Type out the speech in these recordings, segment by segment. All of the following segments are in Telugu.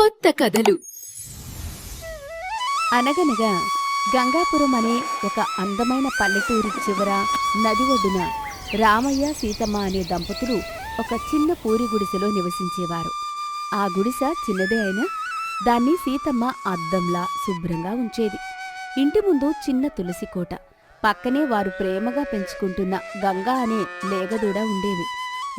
కొత్త కథలు. అనగనగా గంగాపురం అనే ఒక అందమైన పల్లెటూరి చివర నది ఒడ్డున రామయ్య సీతమ్మ అనే దంపతులు ఒక చిన్న పూరి గుడిసెలో నివసించేవారు. ఆ గుడిసె చిన్నదే అయినా దాన్ని సీతమ్మ అద్దంలా శుభ్రంగా ఉంచేది. ఇంటి ముందు చిన్న తులసి కోట పక్కనే వారు ప్రేమగా పెంచుకుంటున్న గంగా అనే లేగదూడ ఉండేది.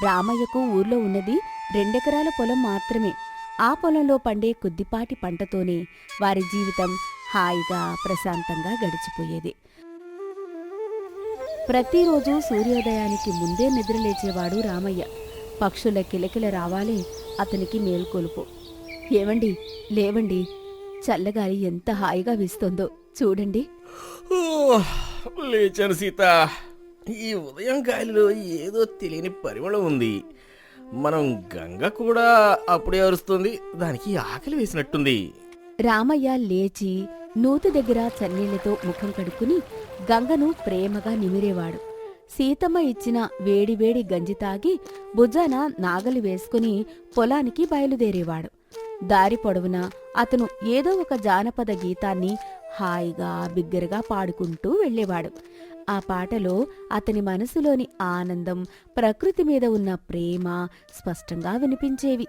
రామయ్యకు ఊర్లో ఉన్నది రెండెకరాల పొలం మాత్రమే. ఆ పొలంలో పండే కొద్దిపాటి పంటతోనే వారి జీవితం హాయిగా ప్రశాంతంగా గడిచిపోయేది. ప్రతిరోజు సూర్యోదయానికి ముందే నిద్రలేచేవాడు రామయ్య. పక్షుల కిలకిల రావాలి అతనికి మేల్కొలుపు. ఏవండి లేవండి చల్లగాలి ఎంత హాయిగా వీస్తుందో చూడండి. లేచాను సీత. ఈ ఉదయం గాలిలో ఏదో తెలియని పరిమళం ఉంది. మనం గంగ కూడా అప్పుడే అరుస్తుంది. దానికి ఆకలి వేసినట్టుంది. రామయ్య లేచి నూతి దగ్గర చన్నీళ్ళతో ముఖం కడుక్కుని గంగను ప్రేమగా నిమిరేవాడు. సీతమ్మ ఇచ్చిన వేడివేడి గంజి తాగి భుజాన నాగలి వేసుకుని పొలానికి బయలుదేరేవాడు. దారి పొడవునా అతను ఏదో ఒక జానపద గీతాన్ని హాయిగా బిగ్గరగా పాడుకుంటూ వెళ్ళేవాడు. ఆ పాటలో అతని మనసులోని ఆనందం ప్రకృతి మీద ఉన్న ప్రేమ స్పష్టంగా వినిపించేవి.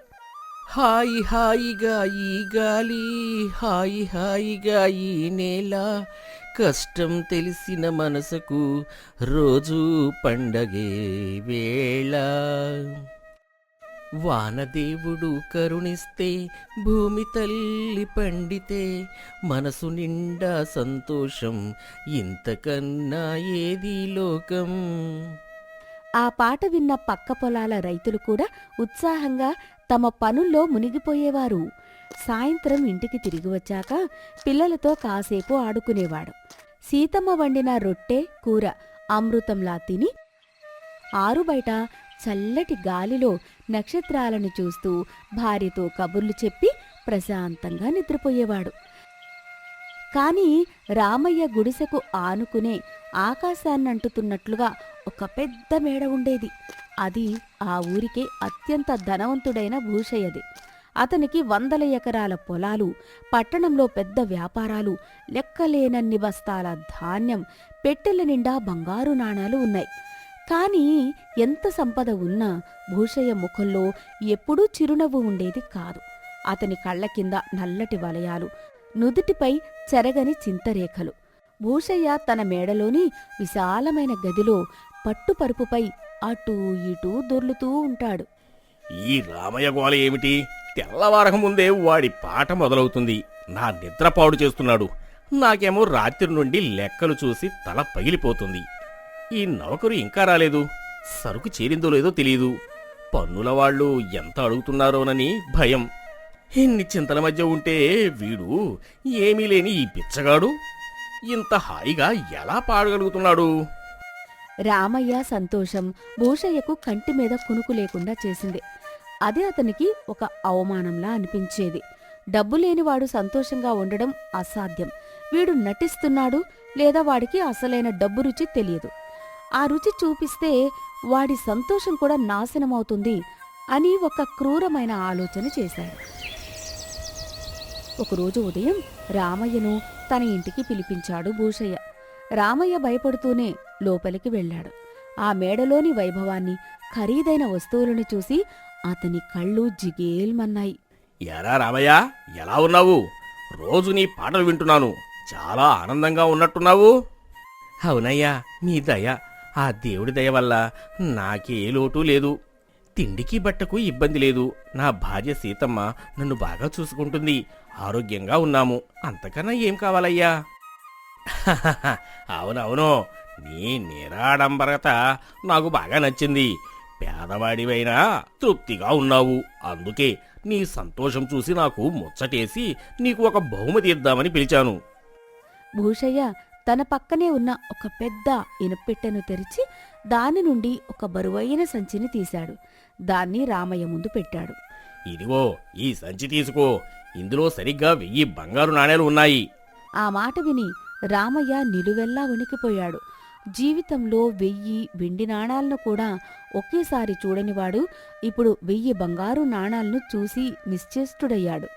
హాయి హాయిగా ఈ గాలి హాయి హాయిగా ఈ నేల కష్టం తెలిసిన మనసుకు రోజూ పండగే వేళ. వానదేవుడు కరుణిస్తే భూమి తల్లి పండితే మనసు నిండా సంతోషం ఇంతకన్నా ఏది లోకం? ఆ పాట విన్న పక్క పొలాల రైతులు కూడా ఉత్సాహంగా తమ పనుల్లో మునిగిపోయేవారు. సాయంత్రం ఇంటికి తిరిగి వచ్చాక పిల్లలతో కాసేపు ఆడుకునేవాడు. సీతమ్మ వండిన రొట్టె కూర అమృతంలా తిని ఆరుబయట చల్లటి గాలిలో నక్షత్రాలను చూస్తూ భార్యతో కబుర్లు చెప్పి ప్రశాంతంగా నిద్రపోయేవాడు. కాని రామయ్య గుడిసెకు ఆనుకునే ఆకాశాన్ని అంటుతున్నట్లుగా ఒక పెద్ద మేడ ఉండేది. అది ఆ ఊరికే అత్యంత ధనవంతుడైన భూషయ్యది. అతనికి వందల ఎకరాల పొలాలు పట్టణంలో పెద్ద వ్యాపారాలు లెక్కలేనన్ని బస్తాల ధాన్యం పెట్టెల నిండా బంగారు నాణాలు ఉన్నాయి. కాని ఎంత సంపద ఉన్నా భూషయ్య ముఖంలో ఎప్పుడూ చిరునవ్వు ఉండేది కాదు. అతని కళ్ళ కింద నల్లటి వలయాలు నుదుటిపై చెరగని చింతరేఖలు. భూషయ్య తన మేడలోని విశాలమైన గదిలో పట్టుపరుపుపై అటూ ఇటూ దొర్లుతూ ఉంటాడు. ఈ రామయ్య గోల ఏమిటి? తెల్లవారక ముందే వాడి పాట మొదలవుతుంది. నా నిద్ర పాడు చేస్తున్నాడు. నాకేమో రాత్రి నుండి లెక్కలు చూసి తల పగిలిపోతుంది. ఈ నౌకరు ఇంకా రాలేదు. సరుకు చేరిందో లేదో తెలియదు పన్నుల వాళ్ళు ఎంత అడుగుతున్నారోనని భయం. ఇన్ని చింతల మధ్య ఉంటే వీడు ఏమీ లేని ఈ పిచ్చగాడు ఇంత హాయిగా ఎలా పాడగలుగుతున్నాడు? రామయ్య సంతోషం భూషయ్యకు కంటి మీద కునుకు లేకుండా చేసింది. అదే అతనికి ఒక అవమానంలా అనిపించేది. డబ్బు లేనివాడు సంతోషంగా ఉండడం అసాధ్యం. వీడు నటిస్తున్నాడు లేదా వాడికి అసలైన డబ్బు రుచి తెలియదు. ఆ రుచి చూపిస్తే వాడి సంతోషం కూడా నాశనమవుతుంది అని ఒక క్రూరమైన ఆలోచన చేశాడు. ఒకరోజు ఉదయం రామయ్యను తన ఇంటికి పిలిపించాడు భూషయ్య. రామయ్య భయపడుతూనే లోపలికి వెళ్ళాడు. ఆ మేడలోని వైభవాన్ని ఖరీదైన వస్తువులను చూసి అతని కళ్ళు జిగేల్మన్నాయి. ఎరా రామయ్య ఎలా ఉన్నావు? రోజు నీ పాటలు వింటున్నాను. చాలా ఆనందంగా ఉన్నట్టున్నావు. అవునయ్యా మీ దయ ఆ దేవుడి దయ వల్ల నాకే లోటు లేదు. తిండికి బట్టకు ఇబ్బంది లేదు. నా భార్య సీతమ్మ నన్ను బాగా చూసుకుంటుంది. ఆరోగ్యంగా ఉన్నాము. అంతకన్నా ఏం కావాలయ్యా? అవునవును. నీ నిరాడంబరత నాకు బాగా నచ్చింది. పేదవాడివైనా తృప్తిగా ఉన్నావు. అందుకే నీ సంతోషం చూసి నాకు ముచ్చటేసి నీకు ఒక బహుమతి ఇద్దామని పిలిచాను. భూషయ్య తన పక్కనే ఉన్న ఒక పెద్ద ఇనపెట్టెను తెరిచి దాని నుండి ఒక బరువైన సంచిని తీశాడు. దాన్ని రామయ్య ముందు పెట్టాడు. ఇదిగో ఈ సంచి తీసుకో. ఇందులో సరిగ్గా వెయ్యి బంగారు నాణేలు ఉన్నాయి. ఆ మాట విని రామయ్య నిలువెల్లా వణికిపోయాడు. జీవితంలో వెయ్యి వెండి నాణాలను కూడా ఒకేసారి చూడనివాడు ఇప్పుడు వెయ్యి బంగారు నాణాలను చూసి నిశ్చేష్టుడయ్యాడు.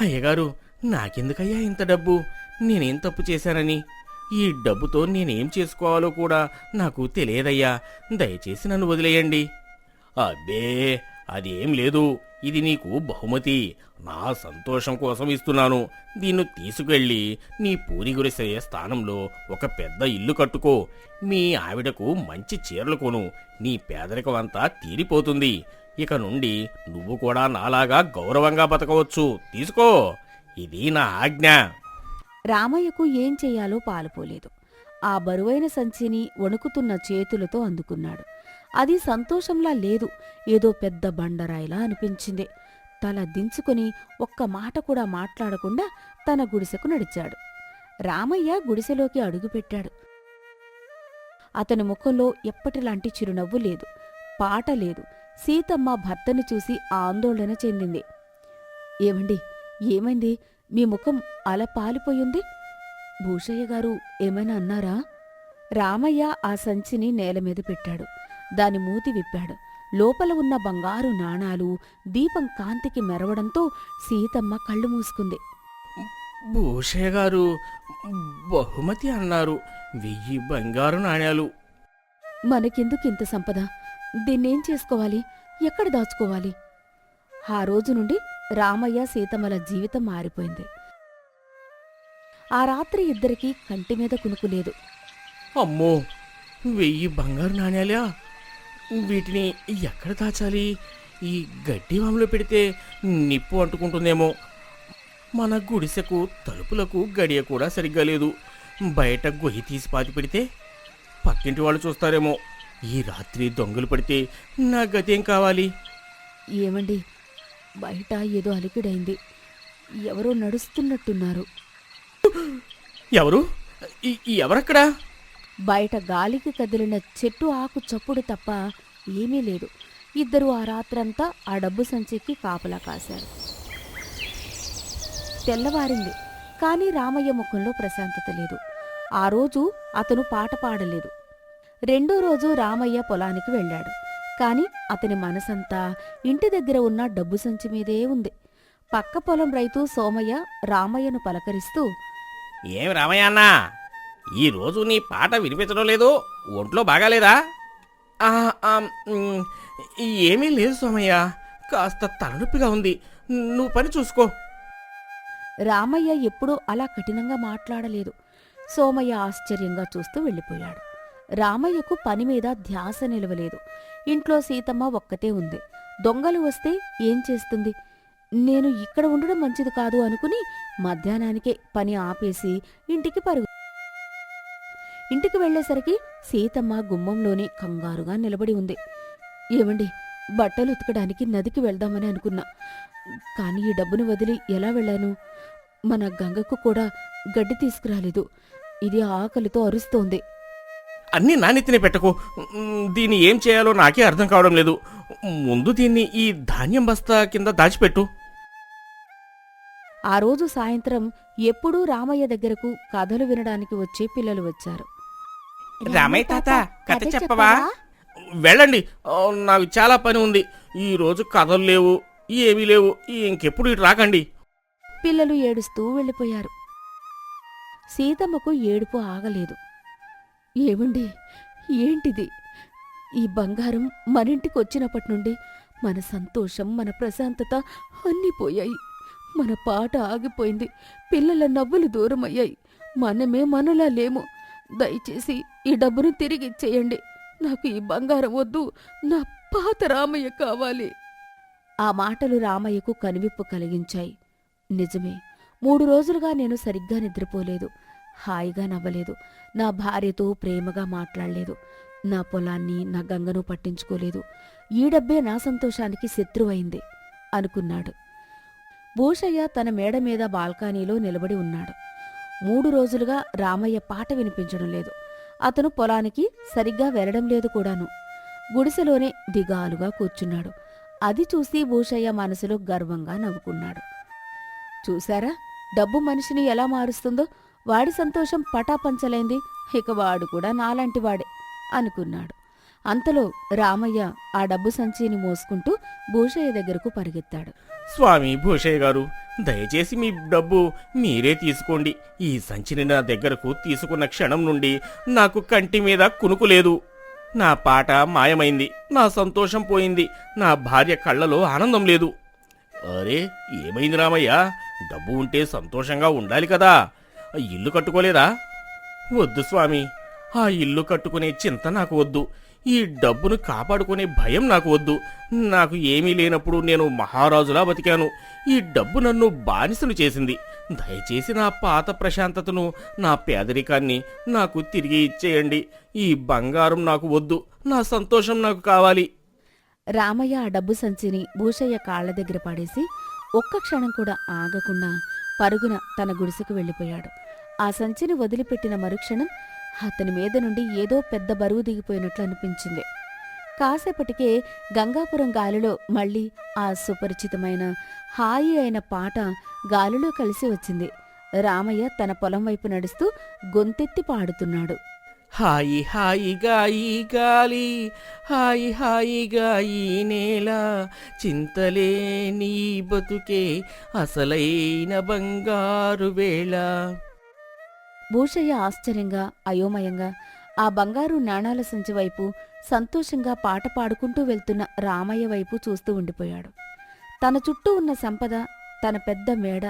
అయ్యగారు నాకెందుకయ్యా ఇంత డబ్బు? నేనేం తప్పు చేశానని? ఈ డబ్బుతో నేనేం చేసుకోవాలో కూడా నాకు తెలియదయ్యా. దయచేసి నన్ను వదిలేయండి. అబ్బే అదేం లేదు. ఇది నీకు బహుమతి. నా సంతోషం కోసం ఇస్తున్నాను. దీన్ని తీసుకెళ్ళి నీ పూరి గురిసే స్థానంలో ఒక పెద్ద ఇల్లు కట్టుకో. మీ ఆవిడకు మంచి చీరలు కొను. నీ పేదరికం అంతా తీరిపోతుంది. ఇక నుండి నువ్వు కూడా నాలాగా గౌరవంగా బతకవచ్చు. తీసుకో. ఇది నా ఆజ్ఞ. రామయ్యకు ఏం చెయ్యాలో పాలుపోలేదు. ఆ బరువైన సంచిని వణుకుతున్న చేతులతో అందుకున్నాడు. అది సంతోషంలా లేదు ఏదో పెద్ద బండరాయిలా అనిపించింది. తల దించుకుని ఒక్క మాట కూడా మాట్లాడకుండా తన గుడిసెకు నడిచాడు. రామయ్య గుడిసెలోకి అడుగుపెట్టాడు. అతని ముఖంలో ఎప్పటిలాంటి చిరునవ్వు లేదు పాట లేదు. సీతమ్మ భర్తను చూసి ఆందోళన చెందింది. ఏమండి ఏమైంది? మీ ముఖం అలా పాలిపోయింది? భూషయ్య గారు ఏమైనా అన్నారా? రామయ్య ఆ సంచిని నేల మీద పెట్టాడు. దాని మూతి విప్పాడు. లోపల ఉన్న బంగారు నాణాలు దీపం కాంతికి మెరవడంతో సీతమ్మ కళ్ళు మూసుకుంది. భూషయ్య గారు బహుమతి అన్నారు. వెయ్యి బంగారు నాణ్యాలు మనకెందుకింత సంపద? దీన్నేం చేసుకోవాలి? ఎక్కడ దాచుకోవాలి? ఆ రోజు నుండి రామయ్య సీతమ్మల జీవితం మారిపోయింది. ఆ రాత్రి ఇద్దరికీ కంటి మీద కునుకులేదు అమ్మో! వెయ్యి బంగారు నాణ్యాలా వీటిని ఎక్కడ దాచాలి? ఈ గడ్డి వాములో పెడితే నిప్పు అంటుకుంటుందేమో. మన గుడిసెకు తలుపులకు గడియ కూడా సరిగ్గా లేదు. బయట గొయ్యి తీసి పాతి పెడితే పక్కింటి వాళ్ళు చూస్తారేమో. ఈ రాత్రి దొంగలు పడితే నా గతేం కావాలి? ఏమండి? బయట ఏదో అలికిడైంది. ఎవరో నడుస్తున్నట్టున్నారు. ఎవరు? ఎవరక్కడా? బయట గాలికి కదిలిన చెట్టు ఆకు చప్పుడు తప్ప ఏమీ లేదు. ఇద్దరు ఆ రాత్రంతా ఆ డబ్బు సంచికి కాపలా కాశారు. తెల్లవారింది కానీ రామయ్య ముఖంలో ప్రశాంతత లేదు. ఆ రోజు అతను పాట పాడలేదు. రెండో రోజు రామయ్య పొలానికి వెళ్ళాడు. కాని అతని మనసంతా ఇంటి దగ్గర ఉన్న డబ్బు సంచి మీదే ఉంది. పక్క పొలం రైతు సోమయ్య రామయ్యను పలకరిస్తూ ఏం రామయ్య అన్న ఈ రోజు నీ పాట వినిపించడం లేదు ఒంట్లో బాగాలేదా? ఏమీ లేదు సోమయ్య కాస్త తలనొప్పిగా ఉంది. నువ్వు పని చూసుకో. రామయ్య ఎప్పుడూ అలా కఠినంగా మాట్లాడలేదు. సోమయ్య ఆశ్చర్యంగా చూస్తూ వెళ్ళిపోయాడు. రామయ్యకు పని మీద ధ్యాస నిలవలేదు. ఇంట్లో సీతమ్మ ఒక్కతే ఉంది. దొంగలు వస్తే ఏం చేస్తుంది? నేను ఇక్కడ ఉండడం మంచిది కాదు అనుకుని మధ్యాహ్నానికే పని ఆపేసి ఇంటికి పరుగు ఇంటికి వెళ్ళేసరికి సీతమ్మ గుమ్మంలోనే కంగారుగా నిలబడి ఉంది. ఏమండి బట్టలు ఉతకడానికి నదికి వెళ్దామని అనుకున్నా. కానీ ఈ డబ్బును వదిలి ఎలా వెళ్ళాను? మన గంగకు కూడా గడ్డి తీసుకురాలేదు. ఇది ఆకలితో అరుస్తోంది. అన్నీ నానెత్తినే పెట్టకు. దీన్ని ఏం చేయాలో నాకే అర్థం కావడం లేదు. ముందు దీన్ని ఈ ధాన్యం బస్తా కింద దాచిపెట్టు. ఆ రోజు సాయంత్రం ఎప్పుడూ రామయ్య దగ్గరకు కథలు వినడానికి వచ్చే పిల్లలు వచ్చారు. రామయ్య తాత, కథ చెప్పవా? వెళ్ళండి. నాకు చాలా పని ఉంది. ఈ రోజు కథలు లేవు ఏమీ లేవు. ఇంకెప్పుడు ఇటు రాకండి. పిల్లలు ఏడుస్తూ వెళ్ళిపోయారు. సీతమ్మకు ఏడుపు ఆగలేదు. ఏమండి? ఏంటిది? ఈ బంగారం మనింటికి వచ్చినప్పటి నుండి మన సంతోషం మన ప్రశాంతత అన్నీ పోయాయి. మన పాట ఆగిపోయింది. పిల్లల నవ్వులు దూరమయ్యాయి. మనమే మనలా లేము. దయచేసి ఈ డబ్బును తిరిగి ఇచ్చేయండి. నాకు ఈ బంగారం వద్దు. నా పాత రామయ్య కావాలి. ఆ మాటలు రామయ్యకు కనువిప్పు కలిగించాయి. నిజమే. మూడు రోజులుగా నేను సరిగ్గా నిద్రపోలేదు. హాయిగా నవ్వలేదు. నా భార్యతో ప్రేమగా మాట్లాడలేదు. నా పొలాన్ని నా గంగను పట్టించుకోలేదు. ఈ డబ్బే నా సంతోషానికి శత్రువైంది అనుకున్నాడు. భూషయ్య తన మేడ మీద బాల్కానీలో నిలబడి ఉన్నాడు. మూడు రోజులుగా రామయ్య పాట వినిపించడం లేదు. అతను పొలానికి సరిగ్గా వెళ్ళడం లేదు కూడాను. గుడిసెలోనే దిగాలుగా కూర్చున్నాడు. అది చూసి భూషయ్య మనసులో గర్వంగా నవ్వుకున్నాడు. చూశారా? డబ్బు మనిషిని ఎలా మారుస్తుందో? వాడి సంతోషం పటాపంచలైంది. ఇక వాడు కూడా నాలాంటి వాడే అనుకున్నాడు. అంతలో రామయ్య ఆ డబ్బు సంచిని మోసుకుంటూ భూషయ్య దగ్గరకు పరిగెత్తాడు. స్వామి భూషయ్య గారు దయచేసి మీ డబ్బు మీరే తీసుకోండి. ఈ సంచిని నా దగ్గరకు తీసుకున్న క్షణం నుండి నాకు కంటి మీద కునుకు లేదు. నా పాట మాయమైంది నా సంతోషం పోయింది నా భార్య కళ్ళలో ఆనందం లేదు. అరే ఏమైంది రామయ్య? డబ్బు ఉంటే సంతోషంగా ఉండాలి కదా. ఇల్లు కట్టుకోలేదా? వద్దు స్వామి ఆ ఇల్లు కట్టుకునే చింత నాకు వద్దు. ఈ డబ్బును కాపాడుకునే భయం నాకు వద్దు. నాకు ఏమీ లేనప్పుడు నేను మహారాజులా బతికాను. ఈ డబ్బు నన్ను బానిసను చేసింది. దయచేసి నా పాత ప్రశాంతతను నా పేదరికాన్ని నాకు తిరిగి ఇచ్చేయండి. ఈ బంగారం నాకు వద్దు. నా సంతోషం నాకు కావాలి. రామయ్య ఆ డబ్బు సంచిని భూషయ్య కాళ్ళ దగ్గర పడేసి ఒక్క క్షణం కూడా ఆగకుండా పరుగున తన గుడిసెకు వెళ్ళిపోయాడు. ఆ సంచిని వదిలిపెట్టిన మరుక్షణం అతని మీద నుండి ఏదో పెద్ద బరువు దిగిపోయినట్లు అనిపించింది. కాసేపటికే గంగాపురం గాలిలో మళ్ళీ ఆ సుపరిచితమైన హాయి అయిన పాట గాలిలో కలిసి వచ్చింది. రామయ్య తన పొలం వైపు నడుస్తూ గొంతెత్తి పాడుతున్నాడు. హాయి హాయి గాయి గాలి హాయి హాయి గాయి నేల చింతలేని బతుకే అసలైన బంగారు వేళ. భూషయ్య ఆశ్చర్యంగా అయోమయంగా ఆ బంగారు నాణాల సంచి వైపు సంతోషంగా పాట పాడుకుంటూ వెళ్తున్న రామయ్య వైపు చూస్తూ ఉండిపోయాడు. తన చుట్టూ ఉన్న సంపద తన పెద్ద మేడ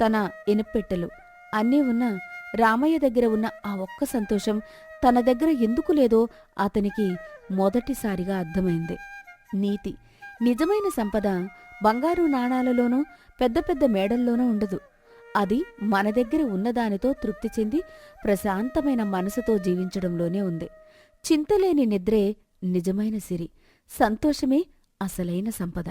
తన ఇనుపెట్టెలు అన్నీ ఉన్న రామయ్య దగ్గర ఉన్న ఆ ఒక్క సంతోషం తన దగ్గర ఎందుకు లేదో అతనికి మొదటిసారిగా అర్థమైంది. నీతి. నిజమైన సంపద బంగారు నాణాలలోనూ పెద్ద పెద్ద మేడల్లోనూ ఉండదు. అది మన దగ్గర ఉన్నదానితో తృప్తి చెంది ప్రశాంతమైన మనసుతో జీవించడంలోనే ఉంది. చింతలేని నిద్రే నిజమైన సిరి సంతోషమే అసలైన సంపద.